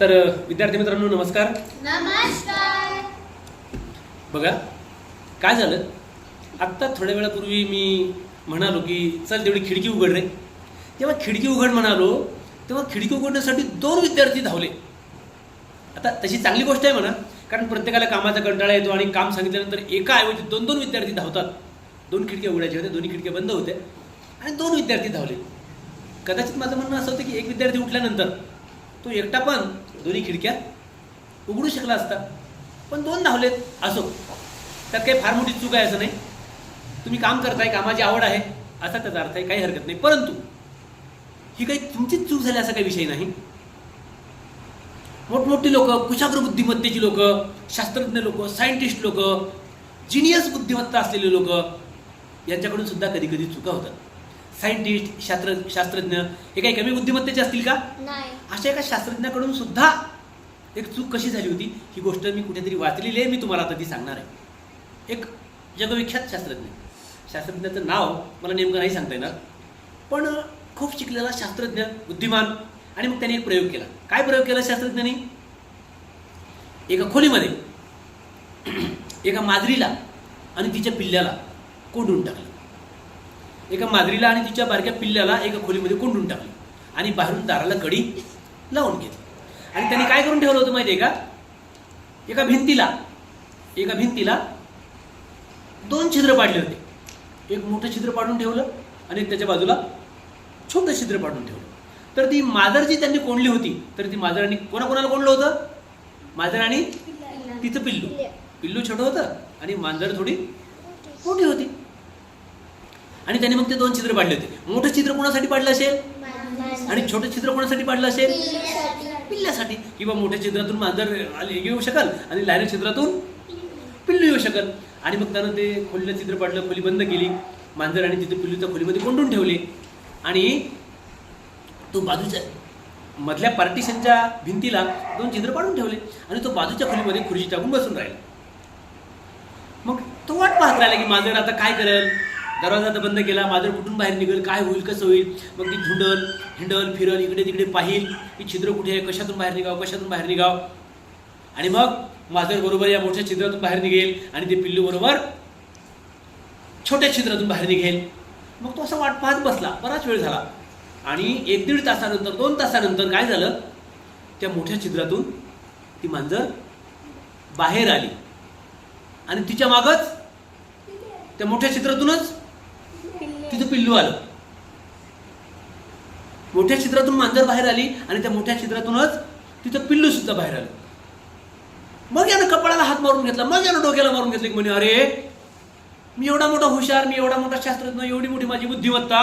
तर विद्यार्थी मित्रांनो नमस्कार. नमस्कार. बघा काय झालं? आत्ता थोड्या वेळापूर्वी मी म्हणालो की चल तेवढी खिडकी उघड रे. जेव्हा खिडकी उघड म्हणालो तेव्हा खिडकी उघडण्यासाठी दोन विद्यार्थी धावले. आता तशी चांगली गोष्ट आहे म्हणा कारण प्रत्येकाला कामाचा कंटाळा येतो आणि काम सांगितल्यानंतर एका ऐवजी दोन दोन विद्यार्थी धावतात. दोन खिडक्या उघडायच्या होत्या दोन्ही खिडक्या बंद होत्या आणि दोन विद्यार्थी धावले. कदाचित माझं म्हणणं असं होतं की एक विद्यार्थी उठल्यानंतर तो एकटा पण दोन्ही खिडक्या उघडू शकला असता. पण दोन धावलेत असो. त्यात काही फार मोठी चूक आहे असं नाही. तुम्ही काम करताय कामाची आवड आहे असा त्याचा अर्थ आहे काही हरकत नाही. परंतु ही काही तुमचीच चूक झाली असा काही विषय नाही. मोठमोठी लोक कुशाग्र बुद्धिमत्तेची लोक शास्त्रज्ञ लोक सायंटिस्ट लोक जिनियस बुद्धिमत्ता असलेले लोक यांच्याकडून सुद्धा कधी कधी चुका होतात. सायंटिस्ट शास्त्र शास्त्रज्ञ हे काही कमी बुद्धिमत्तेचे असतील का? नाही. अशा एका शास्त्रज्ञाकडून सुद्धा एक चूक कशी झाली होती ही गोष्ट मी कुठेतरी वाचलेली आहे मी तुम्हाला आता ती सांगणार आहे. एक जगविख्यात शास्त्रज्ञ. शास्त्रज्ञाचं नाव मला नेमकं नाही सांगता येणार पण खूप शिकलेला शास्त्रज्ञ बुद्धिमान आणि मग त्याने एक प्रयोग केला. काय प्रयोग केला शास्त्रज्ञांनी? एका खोलीमध्ये एका माजरीला आणि तिच्या पिल्ल्याला कोंडून टाकलं. एका माजरीला आणि तिच्या बारक्या पिल्ल्याला एका खोलीमध्ये कोंडून टाकलं आणि बाहेरून दाराला कडी लावून घेतली. आणि त्यांनी काय करून ठेवलं होतं माहिती आहे का? एका भिंतीला एका भिंतीला दोन छिद्र पाडले होते. एक मोठं छिद्र पाडून ठेवलं आणि त्याच्या बाजूला छोटं छिद्र पाडून ठेवलं. तर ती माजर जी त्यांनी कोंडली होती तर ती माजरांनी कोणाकोणाला कोंडलं होतं? माजर आणि तिचं पिल्लू. पिल्लू छोटं होतं आणि मांजर थोडी मोठी होती. आणि त्यांनी मग ते दोन छिद्र पाडले होते. मोठं छिद्र कोणासाठी पाडलं असेल? आणि छोटं छिद्र कोणासाठी पाडलं असेल? पिल्ल्यासाठी. किंवा मोठ्या छिद्रातून मांजर आले- येऊ शकल आणि लहान छिद्रातून पिल्लू येऊ शकल. आणि मग त्यानं ते खोलीला छिद्र पाडलं खोली बंद केली. मांजर आणि तिथे पिल्लू त्या खोलीमध्ये कोंडून ठेवले. आणि तो बाजूच्या मधल्या पार्टिशनच्या भिंतीला दोन छिद्र पाडून ठेवले. आणि तो बाजूच्या खोलीमध्ये खुर्ची टाकून बसून राहिला. मग तो वाट पाहत राहिला की मांजर आता काय करेल? दरवाजा तर बंद केला मांजर कुठून बाहेर निघेल काय होईल कसं होईल? मग ती झुंडल हिंडल फिरल इकडे तिकडे पाहिल. की छिद्र कुठे आहे? कशातून बाहेर निघाव? कशातून बाहेर निघाव? आणि मग मांजर बरोबर या मोठ्या छिद्रातून बाहेर निघेल आणि ते पिल्लू बरोबर छोट्या छिद्रातून बाहेर निघेल. मग तो असा वाट पाहत बसला. बराच वेळ झाला. आणि एक दीड तासानंतर दोन तासानंतर काय झालं? त्या मोठ्या छिद्रातून ती मांजर बाहेर आली. आणि तिच्या मागच त्या मोठ्या छिद्रातूनच तिथं पिल्लू आलं. मोठ्या छिद्रातून मांजर बाहेर आली आणि त्या मोठ्या छिद्रातूनच तिथं पिल्लू सुद्धा बाहेर आलं. मग यानं कपाळाला हात मारून घेतला मग यानं डोक्याला मारून घेतलं की म्हणे अरे मी एवढा मोठा हुशार मी एवढा मोठा शास्त्रज्ञ एवढी मोठी माझी बुद्धिमत्ता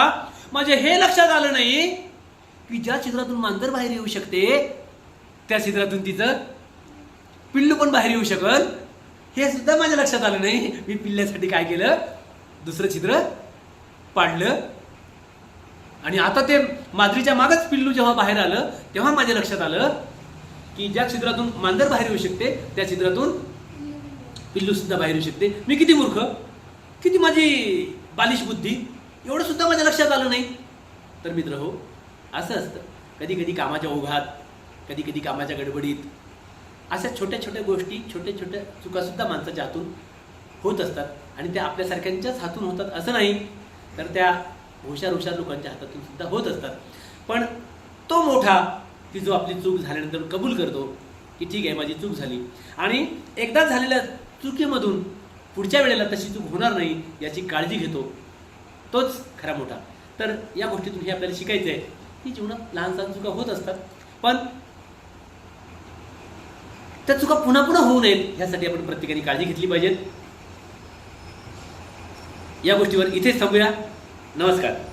माझ्या हे लक्षात आलं नाही की ज्या चित्रातून मांजर बाहेर येऊ शकते त्या चित्रातून तिचं पिल्लू पण बाहेर येऊ शकल. हे सुद्धा माझ्या लक्षात आलं नाही. मी पिल्ल्यासाठी काय केलं? दुसरं चित्र पाडलं. आणि आता ते माद्रीच्या मागच पिल्लू जेव्हा बाहेर आलं तेव्हा माझ्या लक्षात आलं की ज्या छिद्रातून मांजर बाहेर येऊ शकते त्या छिद्रातून पिल्लू सुद्धा बाहेर येऊ शकते. मी किती मूर्ख? किती माझी बालिश बुद्धी? एवढं सुद्धा माझ्या लक्षात आलं नाही. तर मित्र हो असं असतं. कधी कधी कामाच्या ओघात कधी कधी कामाच्या गडबडीत अशा छोट्या छोट्या गोष्टी छोट्या छोट्या चुकासुद्धा माणसाच्या हातून होत असतात. आणि त्या आपल्यासारख्यांच्याच हातून होतात असं नाही. तर त्या हुशार हुशार लोकांच्या हातातून सुद्धा होत असतात. पण तो मोठा की जो आपली चूक झाल्यानंतर कबूल करतो की ठीक आहे माझी चूक झाली. आणि एकदा झालेल्या चुकीमधून पुढच्या वेळेला तशी चूक होणार नाही याची काळजी घेतो. तोच खरा मोठा. तर या गोष्टीतून हे आपल्याला शिकायचं आहे की जीवनात लहान सहान चुका होत असतात. पण त्या चुका पुन्हा पुन्हा होऊ नयेत ह्यासाठी आपण प्रत्येकाने काळजी घेतली पाहिजेत या गोष्टीवर इथेच थांबूया. नमस्कार.